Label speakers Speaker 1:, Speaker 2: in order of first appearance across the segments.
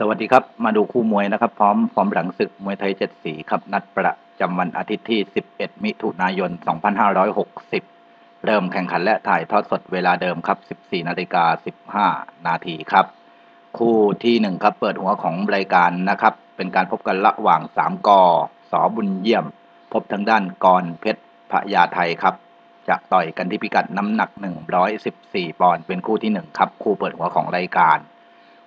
Speaker 1: สวัสดีครับ มาดูคู่มวยนะครับ พร้อมพร้อมหลังศึกมวยไทยเจ็ดสีครับ นัดประจำวันอาทิตย์ที่ 11 มิถุนายน 2560 เริ่มแข่งขันและถ่ายทอดสดเวลาเดิมครับ 14 นาฬิกา 15 นาทีครับ คู่ที่ 1 ครับ เปิดหัวของรายการนะครับ เป็นการพบกันระหว่าง 3กอสอบุญเยี่ยม พบทางด้านกรเพชรพยาไทยครับ จะต่อยกันที่พิกัดน้ำหนัก 114 ปอนด์เป็นคู่ที่ 1 ครับ คู่เปิดหัวของรายการ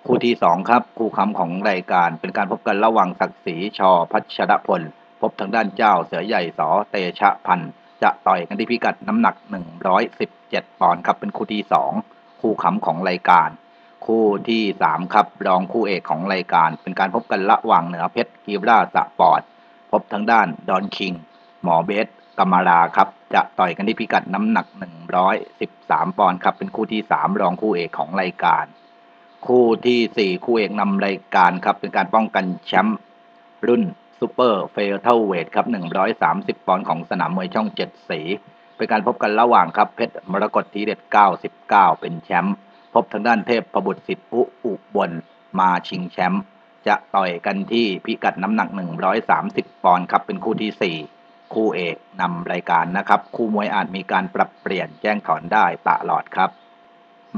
Speaker 1: คู่ที่สองครับคู่ค้ำของรายการเป็นการพบกันระหว่างศักดิ์ศรีชอพัชรพล พบทางด้านเจ้าเสือใหญ่สอเตชะพันธ์จะต่อยกันที่พิกัดน้ำหนัก 117ปอนด์ครับเป็นคู่ที่สองคู่ค้ำของรายการ คู่ที่สามครับรองคู่เอกของรายการ เป็นการพบกันระหว่างเหนือเพชรกีราสะปอด พบทางด้านดอนคิง หมอเบสกรรมราครับจะต่อยกันที่พิกัดน้ำหนัก 113ปอนด์ครับเป็นคู่ที่สามรองคู่เอกของรายการ คู่ที่สี่คู่เอกนำรายการครับ เป็นการป้องกันแชมป์รุ่นซูเปอร์เฟเธอร์เวทครับ130ปอนด์ของสนามมวยช่องเจ็ดสี เป็นการพบกันระหว่างครับเพชรมรกตทีเด็ด99เก้าเป็นแชมป์พบทางด้านเทพประบุตรสิทธิ์อุอุบลมาชิงแชมป์จะต่อยกันที่พิกัดน้ำหนัก 130 ปอนด์ครับ เป็นคู่ที่สี่คู่เอกนำรายการนะครับ คู่มวยอาจมีการปรับเปลี่ยนแจ้งถอนได้ตลอดครับ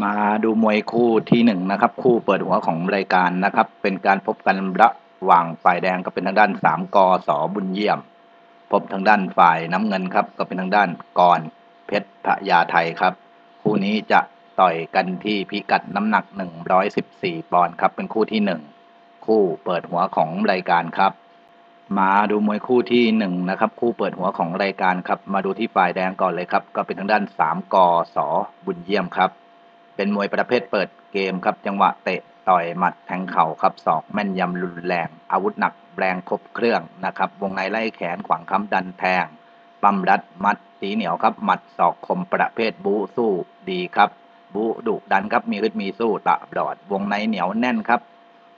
Speaker 1: มาดูมวยคู่ที่หนึ่งนะครับ คู่เปิดหัวของรายการนะครับ เป็นการพบกันระหว่างฝ่ายแดงก็เป็นทางด้านสามกอสอบุญเยี่ยม พบทางด้านฝ่ายน้ำเงินครับ ก็เป็นทางด้านกรเพชรพยาไทยครับ คู่นี้จะต่อยกันที่พิกัดน้ำหนัก114ปอนด์ครับ เป็นคู่ที่หนึ่งคู่เปิดหัวของรายการครับ มาดูมวยคู่ที่หนึ่งนะครับ คู่เปิดหัวของรายการครับ มาดูที่ฝ่ายแดงก่อนเลยครับ ก็เป็นทางด้านสามกอสอบุญเยี่ยมครับ เป็นมวยประเภทเปิดเกมครับ จังหวะเตะต่อยหมัดแทงเข่าครับศอกแม่นยำรุนแรง อาวุธหนักแรงครบเครื่องนะครับ วงในไล่แขนขวางค้ำดันแทง ปั้มรัดมัดตีเหนียวครับหมัดศอกคมประเภทบูสู้ดีครับ บูดุดันครับมีฮึดมีสู้ตะบอด วงในเหนียวแน่นครับ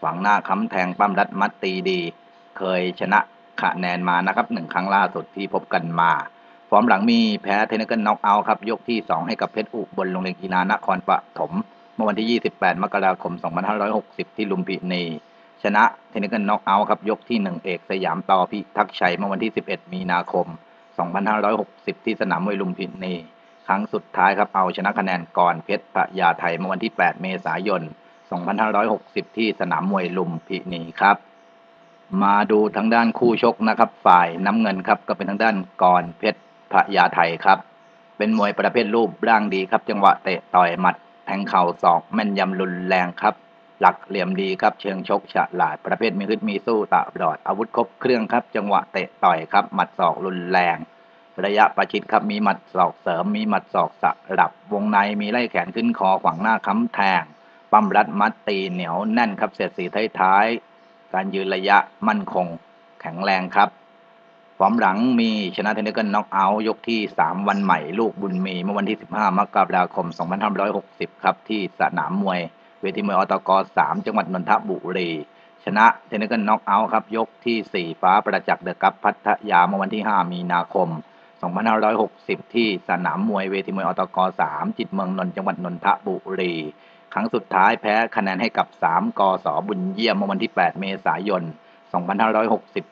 Speaker 1: ขวางหน้าค้ำแทงปั้มรัดมัดตีดี เคยชนะคะแนนมานะครับหนึ่งครั้งล่าสุดที่พบกันมา อร์มหลังมีแพ้เทนนิสน็อกเอาท์ครับ ยกที่ 2 ให้กับเพชรอุบลโรงเรียนกีฬานครปฐมเมื่อวันที่ 28 มกราคม 2560 ที่ลุมพินี ชนะเทนนิสน็อกเอาท์ครับ ยกที่ 1 เอกสยามต่อพิทักษ์ชัยเมื่อวันที่ 11 มีนาคม 2560 ที่สนามมวยลุมพินี ครั้งสุดท้ายครับเอาชนะคะแนนก่อนเพชรพยาไทยเมื่อวันที่ 8 เมษายน 2560 ที่สนามมวยลุมพินีครับมาดูทางด้านคู่ชกนะครับ ฝ่ายน้ำเงินครับก็เป็นทางด้านกรเพชร พระยาไทยครับ เป็นมวยประเภทรูปร่างดีครับ จังหวะเตะต่อยหมัดแทงเข่าศอกแม่นยำรุนแรงครับ หลักเหลี่ยมดีครับ เชิงชกฉลาดประเภทมีขึ้นมีสู้ตะบอดอาวุธครบเครื่องครับ จังหวะเตะต่อยครับ หมัดศอกรุนแรง ระยะประชิดครับมีหมัดศอกเสริม มีหมัดศอกสลับ วงในมีไล่แขนขึ้นคอขวางหน้าค้ำแทงปั้มรัดมัดตีเหนียวแน่นครับเสียดสีท้ายๆการยืนระยะมั่นคง แข็งแรงครับ ฟอร์มหลังมีชนะเทนนิสน็อกเอาท์ยกที่ 3 วันใหม่ ลูกบุญมีเมื่อวันที่ 15 มกราคม 2560 ครับ ที่สนามมวย เวทีมวยอตก 3 จังหวัดนนทบุรี ชนะเทนนิสน็อกเอาท์ครับ ยกที่ 4 ฟ้าประจักษ์เดอะกัปพัทยาเมื่อวันที่ 5 มีนาคม 2560 ที่สนามมวยเวทีมวยอตก 3 จิตเมืองนนท์จังหวัดนนทบุรีครั้งสุดท้ายแพ้คะแนนให้กับ 3 กสบุญเยี่ยมเมื่อวันที่ 8 เมษายน 2560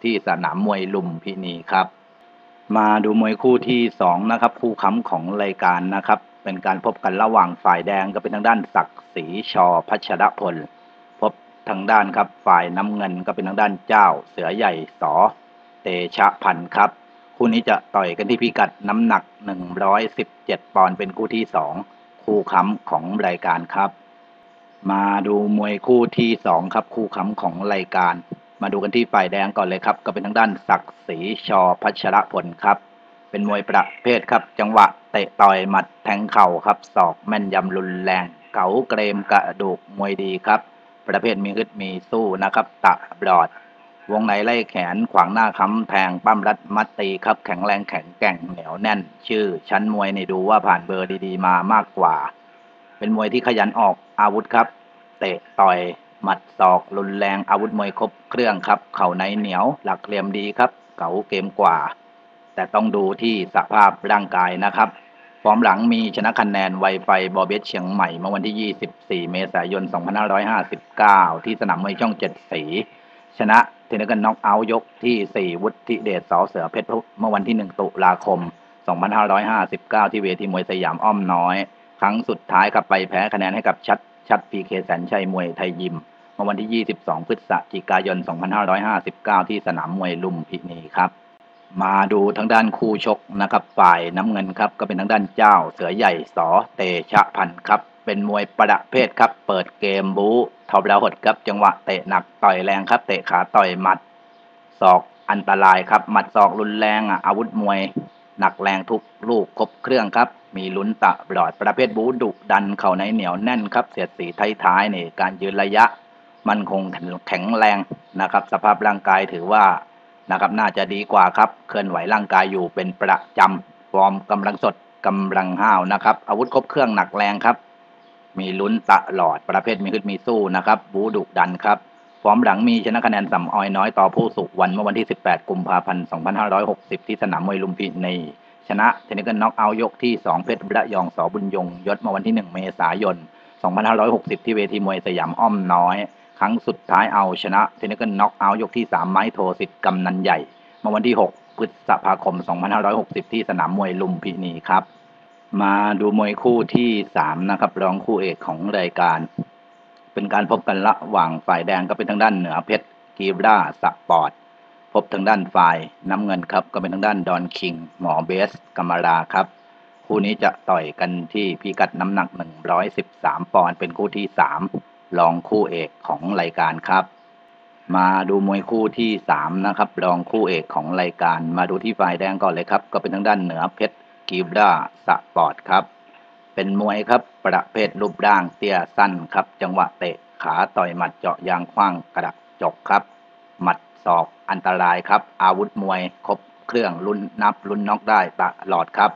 Speaker 1: ที่สนามมวยลุมพินีครับ มาดูมวยคู่ที่ 2 นะครับ คู่ค้ำของรายการนะครับ เป็นการพบกันระหว่างฝ่ายแดงก็เป็นทางด้านศักดิ์ศรีชอพัชรพล พบทางด้านครับ ฝ่ายน้ำเงินก็เป็นทางด้านเจ้า เสือใหญ่สอเตชะพันธ์ครับ คู่นี้จะต่อยกันที่พิกัดน้ำหนัก 117 ปอนด์เป็นคู่ที่ 2 คู่ค้ำของรายการครับ มาดูมวยคู่ที่ 2 ครับ คู่ค้ำของรายการ มาดูกันที่ฝ่ายแดงก่อนเลยครับ ก็เป็นทางด้านศักดิ์ศรีชอพัชรพลครับ เป็นมวยประเภทครับ จังหวะเตะต่อยหมัดแทงเข่าครับศอกแม่นยำรุนแรงเก๋าเกรมกระดูกมวยดีครับ ประเภทมีฮึดมีสู้นะครับ ตะบลอด วงในไล่แขนขวางหน้าค้ำแทงปั้มรัดมัดตีครับ แข็งแรงแข็งแกร่งเหนียวแน่น ชื่อ ชั้นมวยในดูว่าผ่านเบอร์ดีๆ มามากกว่า เป็นมวยที่ขยันออกอาวุธครับ เตะต่อย หมัดศอกรุนแรงอาวุธมวยครบเครื่องครับ เข่าในเหนียวหลักเหลี่ยมดีครับ เก๋าเกมกว่า แต่ต้องดูที่สภาพร่างกายนะครับฟอร์มหลังมีชนะคะแนนไวไฟบอเบสเชียงใหม่เมื่อวันที่ 24 เมษายน 2559 ที่สนามมวยช่องเจ็ดสี ชนะเทนนิกันน็อกเอาท์ยกที่ 4 วุฒิเดชสอเสือเพชรเมื่อวันที่ 1 ตุลาคม 2559 ที่เวทีมวยสยามอ้อมน้อย ครั้งสุดท้ายครับไปแพ้คะแนนให้กับชัดชัดพีเคแสนชัยมวยไทยยิม อวันที่ 22 พฤศจิกายน 2559 ที่สนามมวยลุมพินีครับ มาดูทางด้านคู่ชกนะครับฝ่ายน้ำเงินครับ ก็เป็นทางด้านเจ้าเสือใหญ่สอเตชะพันธ์ครับ เป็นมวยประเภทครับ เปิดเกมบู๊ทอบระหดครับ จังหวะเตะหนักต่อยแรงครับ เตะขาต่อยหมัดศอกอันตรายครับหมัดศอกรุนแรงอะอาวุธมวยหนักแรงทุกลูกครบเครื่องครับ มีลุ้นตะบลอดประเภทบูดุดันเข่าในเหนียวแน่นครับ เสียดสีท้ายๆนี่การยืนระยะ มันคงแข็งแรงนะครับ สภาพร่างกายถือว่านะครับน่าจะดีกว่าครับ เคลื่อนไหวร่างกายอยู่เป็นประจำฟอร์มกำลังสดกำลังห้าวนะครับ อาวุธครบเครื่องหนักแรงครับ มีลุ้นตลอดประเภทมีขึ้นมีสู้นะครับ บูดุดันครับฟอร์มหลังมีชนะคะแนนสัมออยน้อยต่อผู้สุวันเมื่อวันที่ 18 กุมภาพันธ์ 2560 ที่สนามมวยลุมพินีชนะเทนนิสกันน็อกเอาท์ยกที่ 2 เพชรระยองสอบุญยงยศเมื่อวันที่ 1 เมษายน 2560 ที่เวทีมวยสยามอ้อมน้อย รั้งสุดท้ายเอาชนะเทนนิกันน็อกเอาท์ยกที่ 3 ไม้โทสิทธิ์กำนันใหญ่เมื่อวันที่ 6 พฤษภาคม 2560 ที่สนามมวยลุมพินีครับ มาดูมวยคู่ที่ 3 นะครับรองคู่เอกของรายการ เป็นการพบกันระหว่างฝ่ายแดงก็เป็นทางด้านเหนือเพชรกีบราสปอร์ตพบทางด้านฝ่ายน้ำเงินครับก็เป็นทางด้านดอนคิง หมอเบสกรรมราครับ คู่นี้จะต่อยกันที่พิกัดน้ำหนัก 113 ปอนด์เป็นคู่ที่ 3 รองคู่เอกของรายการครับ มาดูมวยคู่ที่3นะครับรองคู่เอกของรายการ มาดูที่ฝ่ายแดงก่อนเลยครับ ก็เป็นทางด้านเหนือเพชรกีบราสปอร์ตครับ เป็นมวยครับประเภทรูปร่างเตี้ยสั้นครับ จังหวะเตะขาต่อยหมัดเจาะยางคว้างกระดกจกครับ หมัดศอกอันตรายครับ อาวุธมวยครบเครื่องลุ้นนับลุ้นน็อกได้ตลอดครับ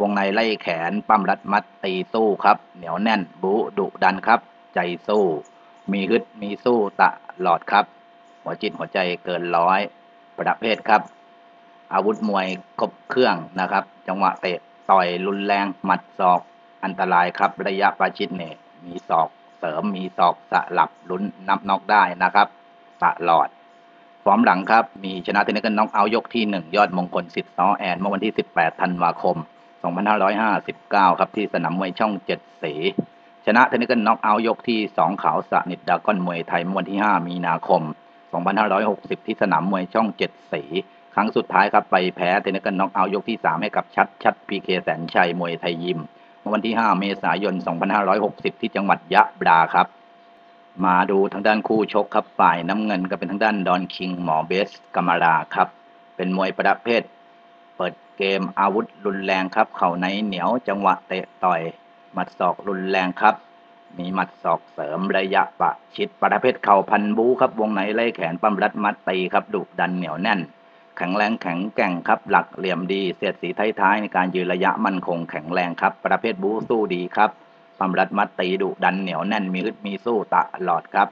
Speaker 1: วงในไล่แขนปั้มรัดมัดตีสู้ครับ เหนียวแน่นบูดุดันครับ ใจสู้ มีฮึดมีสู้ตลอดครับ หัวจิตหัวใจเกินร้อย ประเภทครับ อาวุธมวยครบเครื่องนะครับ จังหวะเตะต่อยรุนแรงหมัดศอกอันตรายครับ ระยะประชิดเนี่ยมีศอกเสริมมีศอกสลับลุ้นนับน็อกได้นะครับตลอดฟอร์มหลังครับ มีชนะเทนนิสกันน็อกเอายกที่ 1 ยอดมงคลสิทธิ์ซ้อแอนเมื่อวันที่ 18 ธันวาคม 2559 ครับ ที่สนามมวยช่อง7สี นะเทนนิสกันน็อกเอาท์ยกที่ 2 ขาวสนิทดากอนมวยไทยเมื่อวันที่ 5 มีนาคม 2560 ที่สนามมวยช่อง 7 สี ครั้งสุดท้ายครับไปแพ้เทนนิสกันน็อกเอาท์ยกที่ 3 ให้กับชัดชัดพีเคแสนชัยมวยไทยยิมเมื่อวันที่ 5 เมษายน 2560 ที่จังหวัดยะลาครับ มาดูทางด้านคู่ชกครับฝ่ายน้ำเงินก็เป็นทางด้านดอนคิงหมอเบสกรรมราครับ เป็นมวยประเภท เปิดเกมอาวุธรุนแรงครับ เข่าในเหนียวจังหวะเตะต่อย หมัดศอกรุนแรงครับ มีหมัดศอกเสริมระยะประชิดประเภทเข่าพันบูครับวงในไล่แขนปั้มรัดมัดตีครับดุดันเหนียวแน่น แข็งแรงแข็งแกร่งครับ หลักเหลี่ยมดีเสียดสีท้ายๆในการยืนระยะมั่นคงแข็งแรงครับ ประเภทบูสู้ดีครับปั้มรัดมัดตีดุดันเหนียวแน่น มีฮึดมีสู้ตะหลอดครับ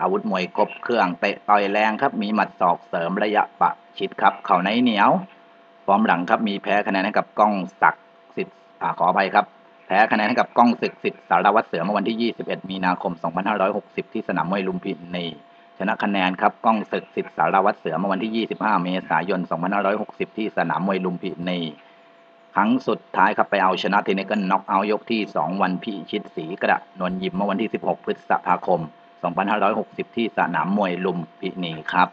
Speaker 1: อาวุธมวยครบเครื่องเตะต่อยแรงครับ มีหมัดศอกเสริมระยะประชิดครับ เข่าในเหนียว ฟอร์มหลังครับมีแพ้คะแนนให้กับก้องศักดิ์สิทธิ์ขออภัยครับ แพ้คะแนนให้กับก้องศึกสิทธิ์สารวัตรเสือเมื่อวันที่ 21 มีนาคม 2560 ที่สนามมวยลุมพินีชนะคะแนนครับก้องศึกสิทธิ์สารวัตรเสือเมื่อวันที่ 25 เมษายน 2560 ที่สนามมวยลุมพินีครั้งสุดท้ายครับไปเอาชนะเทนนิสกันน็อกเอายกที่ 2 วันพิชิตศรีกระนวลยิมเมื่อวันที่ 16 พฤษภาคม 2560 ที่สนามมวยลุมพินีครับ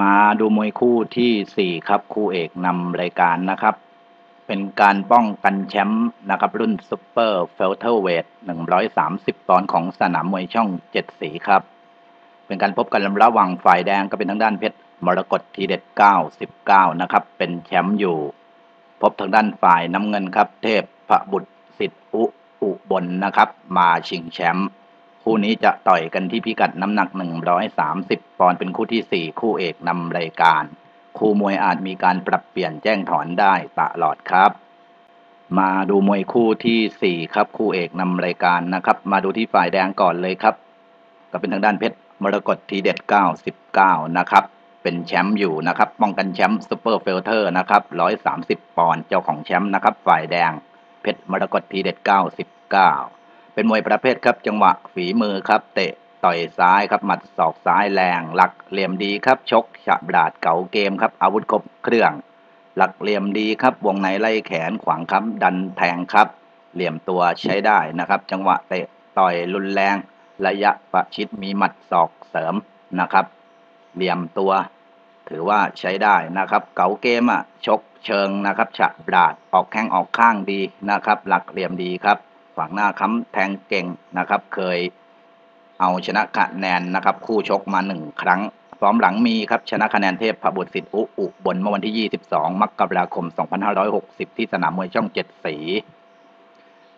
Speaker 1: มาดูมวยคู่ที่ 4 ครับคู่เอกนำรายการนะครับ เป็นการป้องกันแชมป์นะครับรุ่นซูเปอร์เฟลเทอร์เวท130 ปอนด์ของสนามมวยช่อง 7 สีครับ เป็นการพบกันระหว่างฝ่ายแดงก็เป็นทางด้านเพชรมรกตทีเด็ด 99 นะครับ เป็นแชมป์อยู่ พบทางด้านฝ่ายน้ำเงินครับ เทพพระบุตรสิทธิอุอุบลนะครับ มาชิงแชมป์คู่นี้จะต่อยกันที่พิกัดน้ำหนัก 130 ปอนด์เป็นคู่ที่ 4 คู่เอกนำรายการ คู่มวยอาจมีการปรับเปลี่ยนแจ้งถอนได้ตลอดครับ มาดูมวยคู่ที่4ครับคู่เอกนำรายการนะครับ มาดูที่ฝ่ายแดงก่อนเลยครับ ก็เป็นทางด้านเพชรมรกตทีเด็ด 99 นะครับ เป็นแชมป์อยู่นะครับ ป้องกันแชมป์ซูเปอร์เฟลเทอร์นะครับ 130 ปอนด์เจ้าของแชมป์นะครับ ฝ่ายแดง เพชรมรกตทีเด็ด 99 เป็นมวยประเภทครับ จังหวะฝีมือครับ เตะ ต่อยซ้ายครับหมัดศอกซ้ายแรงหลักเหลี่ยมดีครับชกฉะบราดเก๋าเกมครับอาวุธครบเครื่อง หลักเหลี่ยมดีครับวงในไล่แขนขวางค้ำดันแทงครับ เหลี่ยมตัวใช้ได้นะครับ จังหวะเตะต่อยรุนแรง ระยะประชิดมีหมัดศอกเสริมนะครับ เหลี่ยมตัว ถือว่าใช้ได้นะครับ เก๋าเกมอะชกเชิงนะครับฉะบาดออกแข้งออกข้างดีนะครับ หลักเหลี่ยมดีครับขวางหน้าค้ำแทงเก่งนะครับ เคย เอาชนะคะแนนนะครับคู่ชกมาหนึ่งครั้ง พร้อมหลังมีครับชนะคะแนนเทพพบุตรสิทธิ์อุอุบลเมื่อวันที่ 22 มกราคม 2560 ที่สนามมวยช่องเจ็ดสี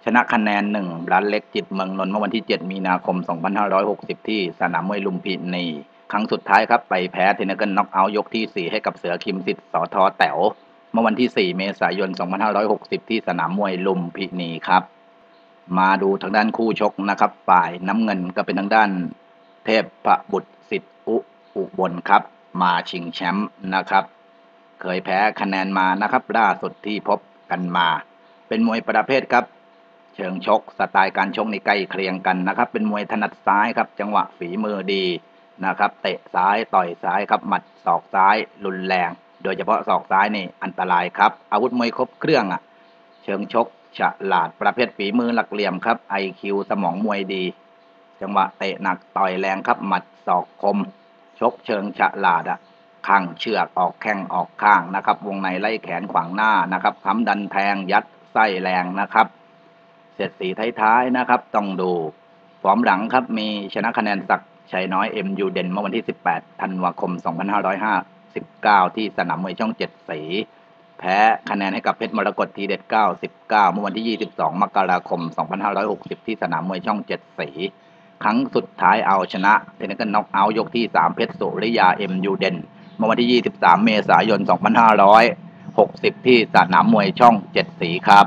Speaker 1: ชนะคะแนนหนึ่งร้านเล็กจิตเมืองนนท์เมื่อวันที่ 7 มีนาคม 2560 ที่สนามมวยลุมพินีครั้งสุดท้ายครับไปแพ้เทนเนเกิลน็อกเอาท์ยกที่ 4 ให้กับเสือคิมสิทธิ์สอทอแต๋วเมื่อวันที่ 4 เมษายน 2560 ที่สนามมวยลุมพินีครับ มาดูทางด้านคู่ชกนะครับ ฝ่ายน้ำเงินก็เป็นทางด้านเทพประบุตรสิทธิ์อุอุบลครับ มาชิงแชมป์นะครับ เคยแพ้คะแนนมานะครับ ล่าสุดที่พบกันมา เป็นมวยประเภทครับ เชิงชกสไตล์การชกในใกล้เคียงกันนะครับ เป็นมวยถนัดซ้ายครับ จังหวะฝีมือดีนะครับ เตะซ้ายต่อยซ้ายครับหมัดศอกซ้ายรุนแรง โดยเฉพาะศอกซ้ายนี่อันตรายครับ อาวุธมวยครบเครื่องอะ เชิงชก ฉลาดประเภทฝีมือหลักเหลี่ยมครับไอคิวสมองมวยดี จังหวะเตะหนักต่อยแรงครับ หมัดศอกคม ชกเชิงฉลาดอะข้างเชือกออกแข้งออกข้างนะครับ วงในไล่แขนขวางหน้านะครับค้ำดันแทงยัดไส้แรงนะครับ เสร็จสีท้ายๆนะครับ ต้องดูฟอร์มหลังครับมีชนะคะแนนศักชัยน้อยเอ็มยูเด่นเมื่อวันที่ 18 ธันวาคม 2559 ที่สนามมวยช่องเจ็ดสี แพ้คะแนนให้กับเพชรมรกตทีเด็ด 99 เมื่อวันที่ 22 มกราคม 2560 ที่สนามมวยช่องเจ็ดสี ครั้งสุดท้ายเอาชนะเทนนิสน็อกเอายกที่ 3 เพชรสุริยาเอ็มยูเดนเมื่อวันที่ 23 เมษายน 2560 ที่สนามมวยช่องเจ็ดสีครับ